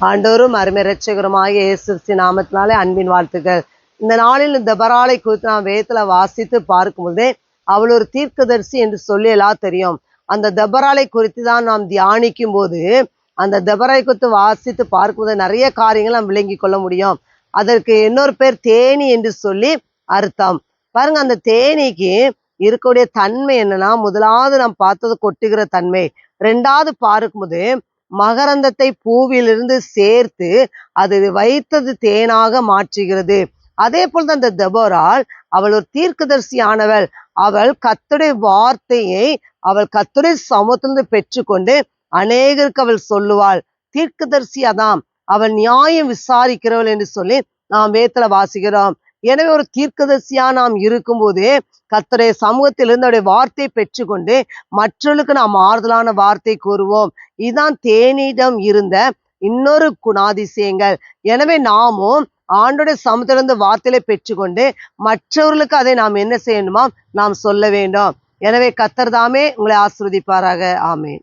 ஆண்டோரும் அருமை ரட்சகருமாக இயேசு நாமத்தினாலே அன்பின் வாழ்த்துக்கள். இந்த நாளில் இந்த பராலை குறித்து நாம் வேதத்துல வாசித்து பார்க்கும்போதே அவள் ஒரு தீர்க்கதரிசி என்று சொல்லி எல்லாம் தெரியும். அந்த தபராலை குறித்து தான் நாம் தியானிக்கும் போது அந்த தபராலை குறித்து வாசித்து பார்க்கும்போது நிறைய காரியங்கள் நாம் விளங்கி கொள்ள முடியும். அதற்கு இன்னொரு பேர் தேனி என்று சொல்லி அர்த்தம். பாருங்க அந்த தேனிக்கு இருக்கக்கூடிய தன்மை என்னன்னா முதலாவது நாம் பார்த்தது கொட்டுகிற தன்மை. ரெண்டாவது பார்க்கும்போது மகரந்தத்தை பூவிலிருந்து சேர்த்து அது வைத்தது தேனாக மாற்றுகிறது. அதே போல் தான் அந்த தெபோரால் அவள் ஒரு தீர்க்கதரிசி ஆனவள் அவள் கத்துடைய வார்த்தையை அவள் கத்துடைய சமூகத்திலிருந்து பெற்றுக்கொண்டு அநேகருக்கு அவள் சொல்லுவாள். தீர்க்கதரிசி அதான் அவள் நியாயம் விசாரிக்கிறவள் என்று சொல்லி நாம் வேத்துல வாசிக்கிறோம். எனவே ஒரு தீர்க்கதரிசியா நாம் இருக்கும்போது கத்தருடைய சமூகத்திலிருந்து அவருடைய வார்த்தையை பெற்றுக்கொண்டு மற்றவர்களுக்கு நாம் ஆறுதலான வார்த்தை கூறுவோம். இதுதான் தேனியிடம் இருந்த இன்னொரு குணாதிசயங்கள். எனவே நாமும் ஆண்டோடைய சமூகத்திலிருந்து வார்த்தையை பெற்றுக்கொண்டு மற்றவர்களுக்கு அதை நாம் என்ன செய்யணுமா? நாம் சொல்ல வேண்டும். எனவே கத்தர் தாமே உங்களை ஆசிர்வதிப்பாராக. ஆமேன்.